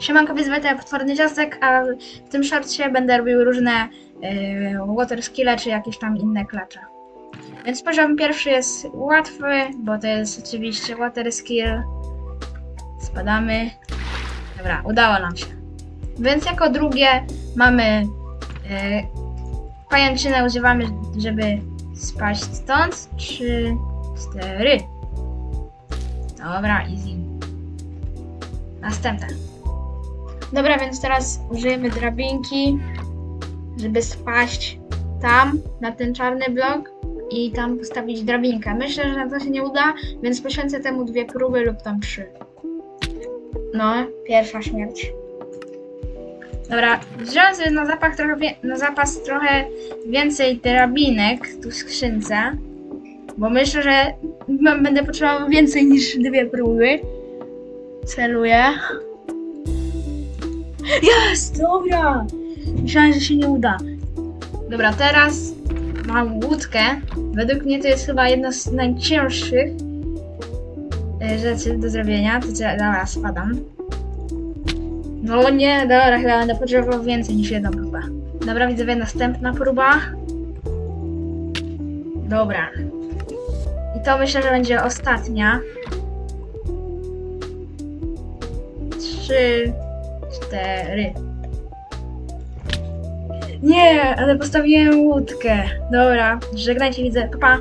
Siemanko, wyzwę potworny ciastek, a w tym shortcie będę robił różne yy, water skille czy jakieś tam inne klacze. Więc poziom pierwszy jest łatwy, bo to jest oczywiście water skill. Spadamy. Dobra, udało nam się. Więc jako drugie mamy yy, pajęczynę używamy, żeby spaść stąd. Trzy, cztery. Dobra, easy. Następne. Dobra, więc teraz użyjemy drabinki, żeby spaść tam, na ten czarny blok i tam postawić drabinkę. Myślę, że na to się nie uda, więc poświęcę temu dwie próby lub tam trzy. No, pierwsza śmierć. Dobra, wziąłem sobie na, zapach trochę, na zapas trochę więcej drabinek tu w skrzynce, bo myślę, że będę potrzebował więcej niż dwie próby. Celuję. Jest! Dobra! Myślałem, że się nie uda. Dobra, teraz mam łódkę. Według mnie to jest chyba jedna z najcięższych e, rzeczy do zrobienia. To co- dobra, spadam. No nie, dobra, chyba będę potrzebował więcej niż jedną próbę. Dobra, widzowie, następna próba. Dobra. I to myślę, że będzie ostatnia. Trzy, cztery. Nie, ale postawiłem łódkę. Dobra, żegnajcie, widzę. Pa, pa.